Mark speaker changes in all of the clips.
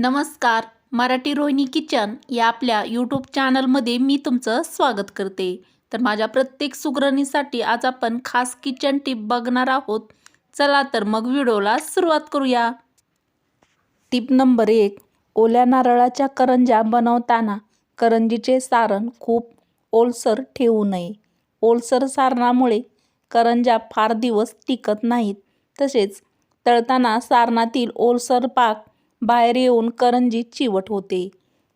Speaker 1: नमस्कार मराठी रोहिणी किचन या आपल्या यूट्यूब चॅनलमध्ये मी तुमचं स्वागत करते. तर माझ्या प्रत्येक सुगरणीसाठी आज आपण खास किचन टिप बघणार आहोत. चला तर मग व्हिडिओला सुरुवात करूया. टिप नंबर एक ओल्या नारळाच्या करंज्या बनवताना करंजीचे सारण खूप ओलसर ठेवू नये. ओलसर सारणामुळे करंज्या फार दिवस टिकत नाहीत. तसेच तळताना सारणातील ओलसर पाक बाहेर येऊन करंजी चिवट होते.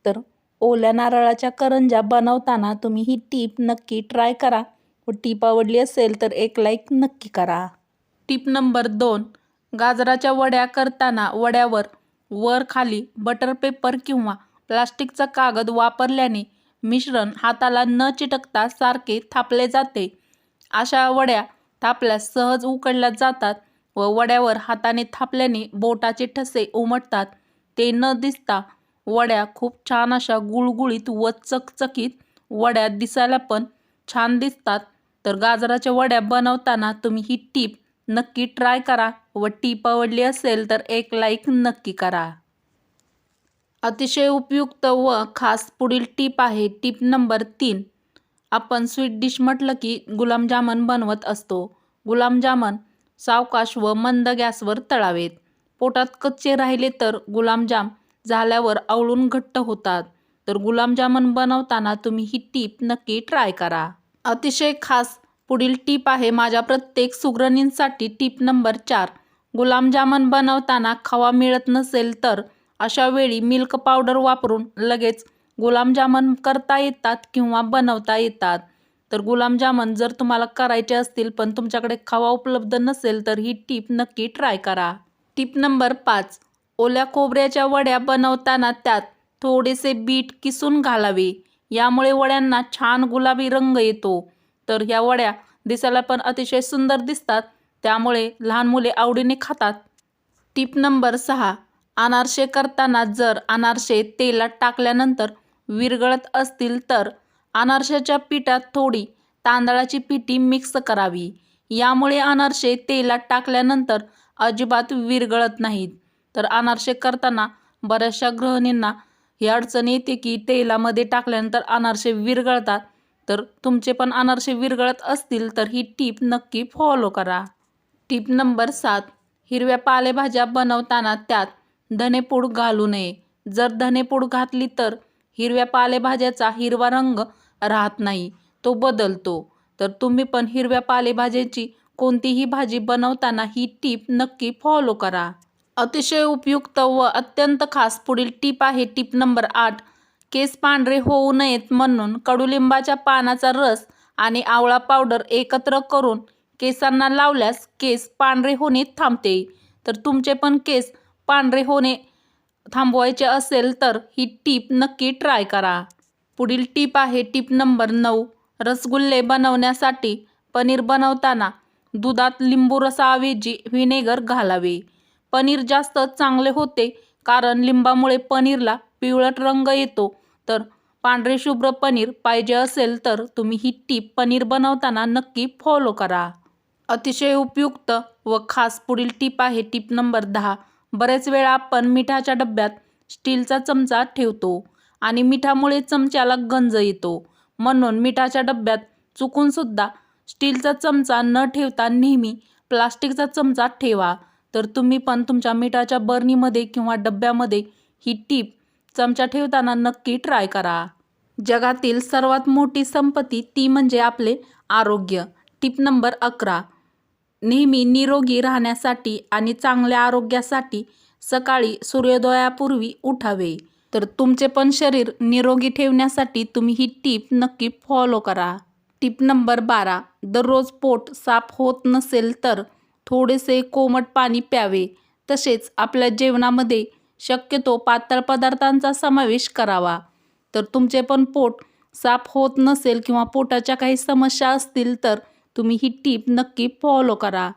Speaker 1: तर ओल्या नारळाच्या करंज्या बनवताना तुम्ही ही टीप नक्की ट्राय करा. व टीप आवडली असेल तर एक लाईक नक्की करा. टीप नंबर दोन. गाजराच्या वड्या करताना वड्यावर वर खाली बटर पेपर किंवा प्लास्टिकचा कागद वापरल्याने मिश्रण हाताला न चिटकता सारखे थापले जाते. अशा वड्या थापल्यास सहज उकडल्या जातात. व वड्यावर हाताने थापल्याने बोटाचे ठसे उमटतात. ते न दिसता वड्या खूप छान अशा गुळगुळीत व चकचकीत वड्या दिसायला पण छान दिसतात. तर गाजराच्या वड्या बनवताना तुम्ही ही टीप नक्की ट्राय करा व टीप आवडली असेल तर एक लाईक नक्की करा. अतिशय उपयुक्त व खास पुढील टीप आहे टीप नंबर तीन. आपण स्वीट डिश म्हटलं की गुलाबजामन बनवत असतो. गुलाबजामन सावकाश व मंद गॅसवर तळावेत. पोटात कच्चे राहिले तर गुलामजाम झाल्यावर आवळून घट्ट होतात. तर गुलामजामन बनवताना तुम्ही ही टीप नक्की ट्राय करा. अतिशय खास पुढील टीप आहे माझ्या प्रत्येक सुगरणींसाठी टीप नंबर चार. गुलामजामन बनवताना खवा मिळत नसेल तर अशा वेळी मिल्क पावडर वापरून लगेच गुलामजामन करता येतात किंवा बनवता येतात. तर गुलाबजामन जर तुम्हाला करायचे असतील पण तुमच्याकडे खवा उपलब्ध नसेल तर ही टीप नक्की ट्राय करा. टीप नंबर पाच. ओल्या खोबऱ्याच्या वड्या बनवताना त्यात थोडेसे बीट किसून घालावे. यामुळे वड्यांना छान गुलाबी रंग येतो. तर ह्या वड्या दिसायला पण अतिशय सुंदर दिसतात. त्यामुळे लहान मुले आवडीने खातात. टीप नंबर सहा. अनारसे करताना जर अनारसे तेलात टाकल्यानंतर विरगळत असतील तर अनारशाच्या पिठात थोडी तांदळाची पिठी मिक्स करावी. यामुळे अनारसे तेलात टाकल्यानंतर अजिबात विरघळत नाहीत. तर अनारसे करताना बऱ्याचशा गृहिणींना ही अडचण येते की तेलामध्ये टाकल्यानंतर अनारसे विरघळतात. तर तुमचे पण अनारसे विरघळत असतील तर ही टीप नक्की फॉलो करा. टीप नंबर सात. हिरव्या पालेभाज्या बनवताना त्यात धनेपूड घालू नये. जर धनेपूड घातली तर हिरव्या पालेभाज्याचा हिरवा रंग राहत नाही. तो बदलतो. तर तुम्ही पण हिरव्या पालेभाज्याची कोणतीही भाजी बनवताना ही टीप नक्की फॉलो करा. अतिशय उपयुक्त व अत्यंत खास पुढील टीप आहे टीप नंबर आठ. केस पांढरे होऊ नयेत म्हणून कडुलिंबाच्या पानाचा रस आणि आवळा पावडर एकत्र करून केसांना लावल्यास केस पांढरे होणे थांबते. तर तुमचे पण केस पांढरे होणे थांबवायचे असेल तर ही टीप नक्की ट्राय करा. पुढील टीप आहे टीप नंबर नऊ. रसगुल्ले बनवण्यासाठी पनीर बनवताना दुधात लिंबू रसाऐवजी व्हिनेगर घालावे. पनीर जास्त चांगले होते कारण लिंबामुळे पनीरला पिवळट रंग येतो. तर पांढरे शुभ्र पनीर पाहिजे असेल तर तुम्ही ही टीप पनीर बनवताना नक्की फॉलो करा. अतिशय उपयुक्त व खास पुढील टीप आहे टीप नंबर दहा. बरेच वेळा आपण मिठाच्या डब्यात स्टीलचा चमचा ठेवतो. आणि मिठामुळे चमच्याला गंज येतो. म्हणून मिठाच्या डब्यात चुकूनसुद्धा स्टीलचा चमचा न ठेवता नेहमी प्लास्टिकचा चमचा ठेवा. तर तुम्ही पण तुमच्या मिठाच्या बर्नीमध्ये किंवा डब्यामध्ये ही टीप चमचा ठेवताना नक्की ट्राय करा. जगातील सर्वात मोठी संपत्ती ती म्हणजे आपले आरोग्य. टीप नंबर अकरा. नेहमी निरोगी राहण्यासाठी आणि चांगल्या आरोग्यासाठी सकाळी सूर्योदयापूर्वी उठावे. तर तुमचे पण शरीर निरोगी ठेवण्यासाठी तुम्ही ही टीप नक्की फॉलो करा. टीप नंबर बारा दररोज पोट साफ होत नसेल तर थोडेसे कोमट पाणी प्यावे. तसेच आपल्या जेवणामध्ये शक्यतो पातळ पदार्थांचा समावेश करावा. तर तुमचे पण पोट साफ होत नसेल किंवा पोटाच्या काही समस्या असतील तर तुम्ही ही टीप नक्की फॉलो करा.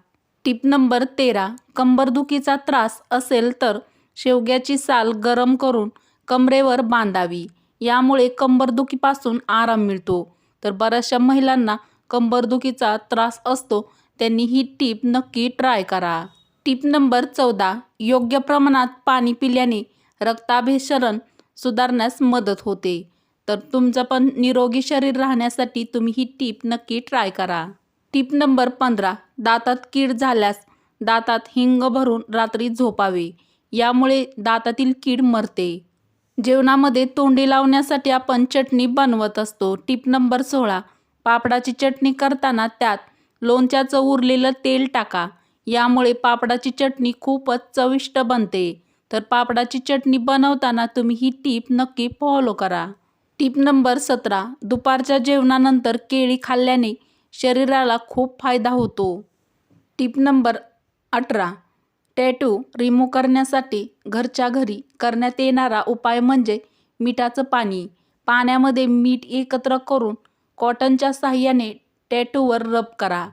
Speaker 1: टीप नंबर तेरा कंबरदुखीचा त्रास असेल तर शेवग्याची साल गरम करून कमरेवर बांधावी. यामुळे कंबरदुखीपासून आराम मिळतो. तर बऱ्याचशा महिलांना कंबरदुखीचा त्रास असतो. त्यांनी ही टीप नक्की ट्राय करा. टीप नंबर चौदा. योग्य प्रमाणात पाणी पिल्याने रक्ताभिसरण सुधारण्यास मदत होते. तर तुमचं पण निरोगी शरीर राहण्यासाठी तुम्ही ही टीप नक्की ट्राय करा. टीप नंबर पंधरा. दातात कीड झाल्यास दातात हिंग भरून रात्री झोपावे. यामुळे दातातील कीड मरते. जेवणामध्ये तोंडी लावण्यासाठी आपण चटणी बनवत असतो. टीप नंबर सोळा. पापडाची चटणी करताना त्यात लोणच्याचं उरलेलं तेल टाका. यामुळे पापडाची चटणी खूपच चविष्ट बनते. तर पापडाची चटणी बनवताना तुम्ही ही टीप नक्की फॉलो करा. टीप नंबर सतरा. दुपारच्या जेवणानंतर केळी खाल्ल्याने शरीराला खूप फायदा होतो. टीप नंबर अठरा. टॅटू रिमूव्ह करण्यासाठी घरच्या घरी करण्यात येणारा उपाय म्हणजे मिठाचं पाणी. पाण्यामध्ये मीठ एकत्र करून कॉटनच्या साह्याने टॅटूवर रब करा.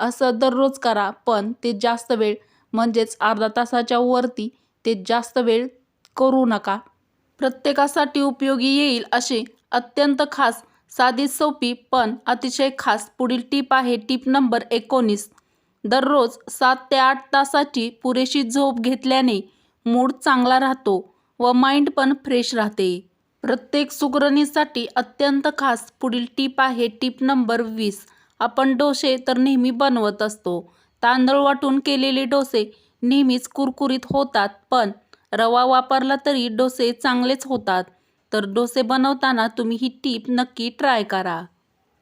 Speaker 1: असं दररोज करा पण ते जास्त वेळ म्हणजेच अर्धा तासाच्या वरती ते जास्त वेळ करू नका. प्रत्येकासाठी उपयोगी येईल अशी अत्यंत खास साधी सोपी पण अतिशय खास पुढील टीप आहे. टीप नंबर एकोणीस. दररोज सात ते आठ तासाची पुरेशी झोप घेतल्याने मूड चांगला राहतो व माइंड पण फ्रेश राहते. प्रत्येक सुगरणीसाठी अत्यंत खास पुढील टीप आहे टीप नंबर वीस. आपण डोसे तर नेहमी बनवत असतो. तांदूळ वाटून केलेले डोसे नेहमीच कुरकुरीत होतात पण रवा वापरला तरी डोसे चांगलेच होतात. तर डोसे बनवताना तुम्ही ही टीप नक्की ट्राय करा.